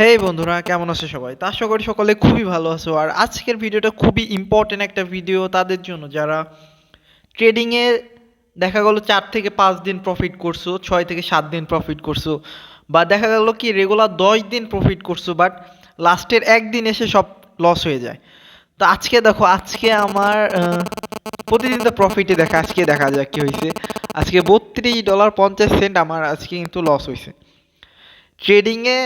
হেই বন্ধুরা, কেমন আছে সবাই? তা আশা করি সকলে খুবই ভালো আছো। আর আজকের ভিডিওটা খুবই ইম্পর্টেন্ট একটা ভিডিও তাদের জন্য, যারা ট্রেডিংয়ে দেখা গেলো চার থেকে পাঁচ দিন প্রফিট করছ, ছয় থেকে সাত দিন প্রফিট করছ, বা দেখা গেলো কি রেগুলার দশ দিন প্রফিট করছ বাট লাস্টের একদিন এসে সব লস হয়ে যায়। তো আজকে দেখো, আজকে আমার প্রতিদিন তো প্রফিটে দেখা, আজকে দেখা যাক কি হয়েছে আজকে বত্রিশ ডলার পঞ্চাশ সেন্ট আমার আজকে কিন্তু লস হয়েছে ট্রেডিংয়ে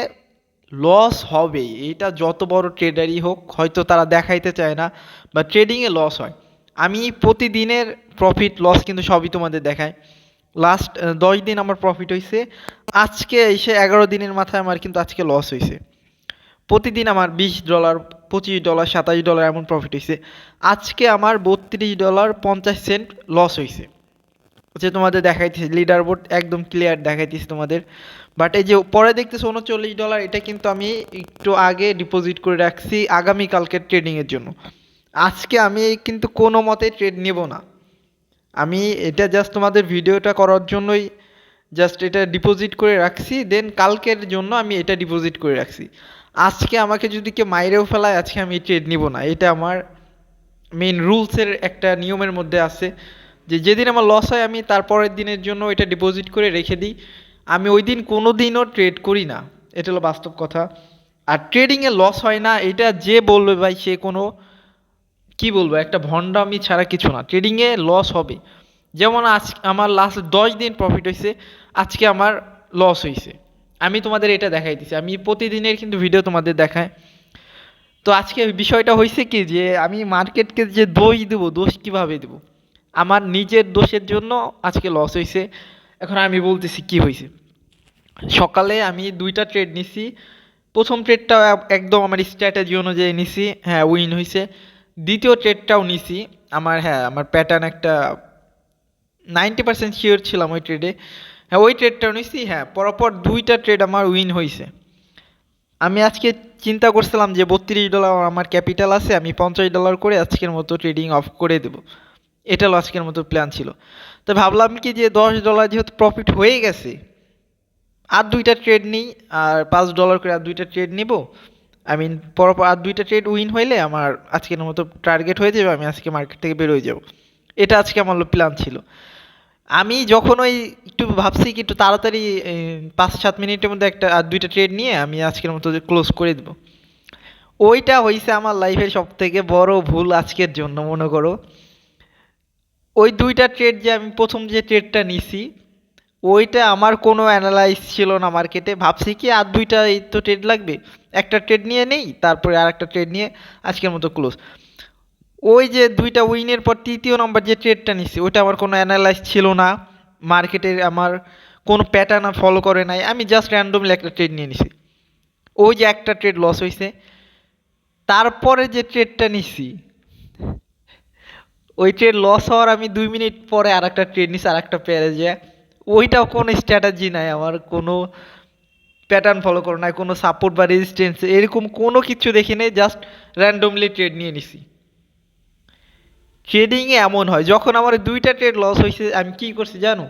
লস হবে। এটা যত বড় ট্রেডারই হোক, হয়তো তারা দেখাইতে চায় না, বা ট্রেডিংয়ে লস হয়। আমি প্রতিদিনের প্রফিট লস কিন্তু সবই তোমাদের দেখাই। লাস্ট দশ দিন আমার প্রফিট হয়েছে আজকে এসে এগারো দিনের মাথায় আমার কিন্তু আজকে লস হয়েছে প্রতিদিন আমার বিশ ডলার পঁচিশ ডলার সাতাশ ডলার এমন প্রফিট হয়েছে আজকে আমার বত্রিশ ডলার পঞ্চাশ সেন্ট লস হয়েছে যে তোমাদের দেখাইতেছে লিডার বোর্ড একদম ক্লিয়ার দেখাইতেছে তোমাদের। বাট এই যে পরে দেখতেছো উনচল্লিশ ডলার এটা কিন্তু আমি একটু আগে ডিপোজিট করে রাখছি আগামী কালকের ট্রেডিংয়ের জন্য। আজকে আমি কিন্তু কোনো মতে ট্রেড নেব না। আমি এটা জাস্ট তোমাদের ভিডিওটা করার জন্যই জাস্ট এটা ডিপোজিট করে রাখছি দেন কালকের জন্য আমি এটা ডিপোজিট করে রাখছি। আজকে আমাকে যদি কেউ মাইরেও ফেলায়, আজকে আমি ট্রেড নিব না। এটা আমার মেন রুলসের একটা নিয়মের মধ্যে আছে। যে যেদিন আমার লস হয়, আমি তারপরের দিনের জন্য এটা ডিপোজিট করে রেখে দিই। আমি ওই দিন কোনো দিনও ট্রেড করি না। এটা হলো বাস্তব কথা। আর ট্রেডিংয়ে লস হয় না, এটা যে বলবে ভাই, সে কোনো, কি বলব, একটা ভণ্ডামি ছাড়া কিছু না। ট্রেডিংয়ে লস হবে। যেমন আজ, আমার লাস্ট দশ দিন প্রফিট হয়েছে আজকে আমার লস হয়েছে আমি তোমাদের এটা দেখাই দেখাইতেছি আমি প্রতিদিনের কিন্তু ভিডিও তোমাদের দেখাই। তো আজকে বিষয়টা হয়েছে কি, যে আমি মার্কেটকে যে দোষ দেবো, দোষ কীভাবে দেবো? আমার নিজের দোষের জন্য আজকে লস হয়েছে এখন আমি বলতেছি কি হয়েছে সকালে আমি দুইটা ট্রেড নিছি। প্রথম ট্রেডটা একদম আমার স্ট্র্যাটেজি অনুযায়ী নিছি। হ্যাঁ উইন হয়েছে দ্বিতীয় ট্রেডটাও নিছি। আমার হ্যাঁ আমার প্যাটার্ন একটা নাইনটি পার্সেন্ট শিওর ছিলাম ওই ট্রেডে হ্যাঁ ওই ট্রেডটাও নিছি। হ্যাঁ পরপর দুইটা ট্রেড আমার উইন হয়েছে আমি আজকে চিন্তা করছিলাম যে বত্রিশ ডলার আমার ক্যাপিটাল আছে, আমি পঞ্চাশ ডলার করে আজকের মতো ট্রেডিং অফ করে দেবো। এটা আজকের মতো প্ল্যান ছিল। তো ভাবলাম কি যে দশ ডলার যেহেতু প্রফিট হয়ে গেছে, আর দুইটা ট্রেড নিই, আর পাঁচ ডলার করে আর দুইটা ট্রেড নিব আই মিন পরপর আর দুইটা ট্রেড উইন হইলে আমার আজকের মতো টার্গেট হয়ে যাবে, আমি আজকে মার্কেট থেকে বেরোয় যাব। এটা আজকে আমার প্ল্যান ছিল। আমি যখন ওই একটু ভাবছি কি একটু তাড়াতাড়ি পাঁচ সাত মিনিটের মধ্যে একটা, আর দুইটা ট্রেড নিয়ে আমি আজকের মতো ক্লোজ করে দেবো। ওইটা হয়েছে আমার লাইফের সব থেকে বড় ভুল আজকের জন্য, মনে করো। ওই দুইটা ট্রেড যে আমি প্রথম যে ট্রেডটা নিছি, ওইটা আমার কোনো অ্যানালাইজ ছিল না মার্কেটে ভাবছি কি আর দুইটা এই তো ট্রেড লাগবে? একটা ট্রেড নিয়ে নেই, তারপরে আর একটা ট্রেড নিয়ে আজকের মতো ক্লোজ ওই যে দুইটা উইনের পর তৃতীয় নম্বর যে ট্রেডটা নিছি, ওইটা আমার কোনো অ্যানালাইজ ছিল না। মার্কেটের আমার কোনো প্যাটার্ন ফলো করে নাই। আমি জাস্ট র্যান্ডমলি একটা ট্রেড নিয়ে নিছি। ওই যে একটা ট্রেড লস হয়েছে তারপরে যে ট্রেডটা নিছি ওই ট্রেড লস হওয়ার আমি দুই মিনিট পরে আর একটা ট্রেড নিছি আর একটা পেয়ারে যে, ওইটাও কোনো স্ট্র্যাটেজি নাই আমার, কোনো প্যাটার্ন ফলো করো নাই, কোনো সাপোর্ট বা রেজিস্ট্যান্স এরকম কোনো কিছু দেখি নেই জাস্ট র্যান্ডমলি ট্রেড নিয়ে নিছি। ট্রেডিংয়ে এমন হয়, যখন আমার দুইটা ট্রেড লস হয়েছে আমি কি করছি জানো?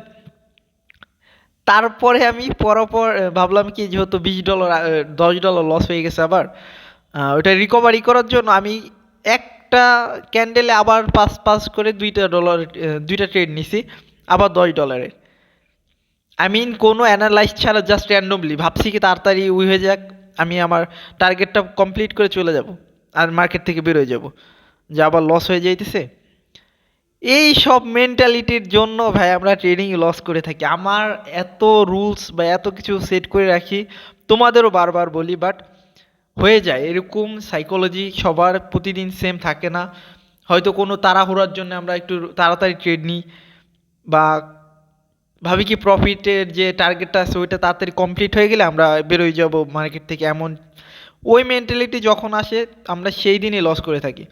তারপরে আমি পরপর ভাবলাম কি যেহেতু বিশ ডলার দশ ডলার লস হয়ে গেছে আবার ওটা রিকভারি করার জন্য আমি একটা ক্যান্ডেলে আবার পাঁচ পাঁচ করে দুইটা ডলার দুইটা ট্রেড নিছি, আবার দশ ডলারের আই মিন কোনো অ্যানালাইজ ছাড়া জাস্ট র্যান্ডমলি ভাবছি কি তাড়াতাড়ি উই হয়ে যাক, আমি আমার টার্গেটটা কমপ্লিট করে চলে যাব আর মার্কেট থেকে বেরোয় যাব। যে আবার লস হয়ে যাইতেছে। এই সব মেন্টালিটির জন্য ভাই আমরা ট্রেডিং লস করে থাকি। আমার এত রুলস বা এত কিছু সেট করে রাখি, তোমাদেরও বারবার বলি বাট হয়ে যায়। এরকম সাইকোলজি সবার প্রতিদিন সেম থাকে না। হয়তো কোনো তাড়াহুড়ার জন্য আমরা একটু তাড়াতাড়ি ট্রেড নিই বা ভাবি কি প্রফিটের যে টার্গেটটা আছে ওইটা তাড়াতাড়ি কমপ্লিট হয়ে গেলে আমরা বেরোয় যাব মার্কেট থেকে এমন। ওই মেন্টালিটি যখন আসে, আমরা সেই দিনই লস করে থাকি।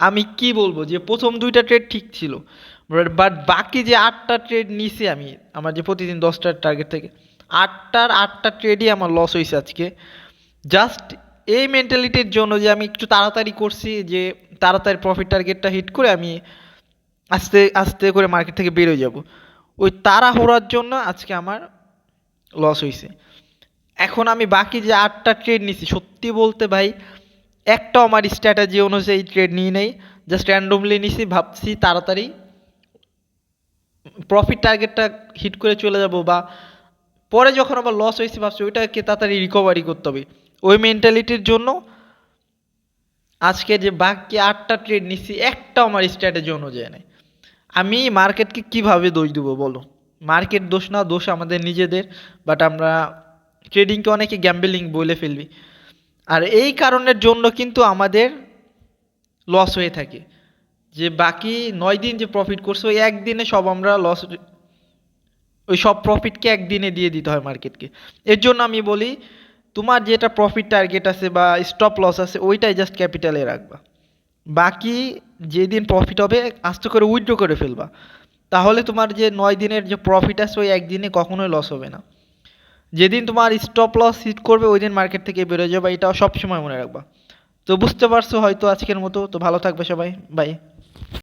আমি কি বলব যে প্রথম দুইটা ট্রেড ঠিক ছিল বাট বাকি যে আটটা ট্রেড নিছি আমি, আমার যে প্রতিদিন দশটার টার্গেট থেকে, আটটার আটটা ট্রেডই আমার লস হয়েছে আজকে। জাস্ট এই মেন্টালিটির জন্য যে আমি একটু তাড়াতাড়ি করছি, যে তাড়াতাড়ি প্রফিট টার্গেটটা হিট করে আমি আস্তে আস্তে করে মার্কেট থেকে বেরোয় যাব। ওই তাড়াহুড়ার জন্য আজকে আমার লস হয়েছে এখন আমি বাকি যে আটটা ট্রেড নিছি, সত্যি বলতে ভাই, একটাও আমার স্ট্র্যাটেজি অনুযায়ী ট্রেড নিয়ে নেই। জাস্ট র্যান্ডমলি নিছি, ভাবছি তাড়াতাড়ি প্রফিট টার্গেটটা হিট করে চলে যাব বা পরে যখন আবার লস হয়েছে ভাবছি ওইটাকে তাড়াতাড়ি রিকভারি করতে হবে। ওই মেন্টালিটির জন্য আজকে যে বাকি আটটা ট্রেড নিচ্ছি একটাও আমার স্ট্র্যাটেজি অনুযায়ী নেই। আমি মার্কেটকে কীভাবে দোষ দেবো বলো? মার্কেট দোষ না, দোষ আমাদের নিজেদের বাট আমরা ট্রেডিংকে অনেকে গ্যাম্বেলিং বলে ফেলবি। আর এই কারণের জন্য কিন্তু আমাদের লস হয়ে থাকে। যে বাকি নয় দিন যে প্রফিট করছে, ওই একদিনে সব আমরা লস ওই সব প্রফিটকে একদিনে দিয়ে দিতে হয় মার্কেটকে এর জন্য আমি বলি তোমার যেটা প্রফিট টার্গেট আছে বা স্টপ লস আছে, ওইটাই জাস্ট ক্যাপিটালে রাখবা। বাকি যেদিন প্রফিট হবে, আস্তে করে উইথড্র করে ফেলবা। তাহলে তোমার যে নয় দিনের যে প্রফিট আছে, ওই একদিনে কখনোই লস হবে না। যেদিন তোমার স্টপ লস হিট করবে, ওই দিন মার্কেট থেকে বেরোয় যাবে, এটাও সবসময় মনে রাখবা। তো বুঝতে পারছ হয়তো আজকের মতো, তো ভালো থাকবে সবাই বাই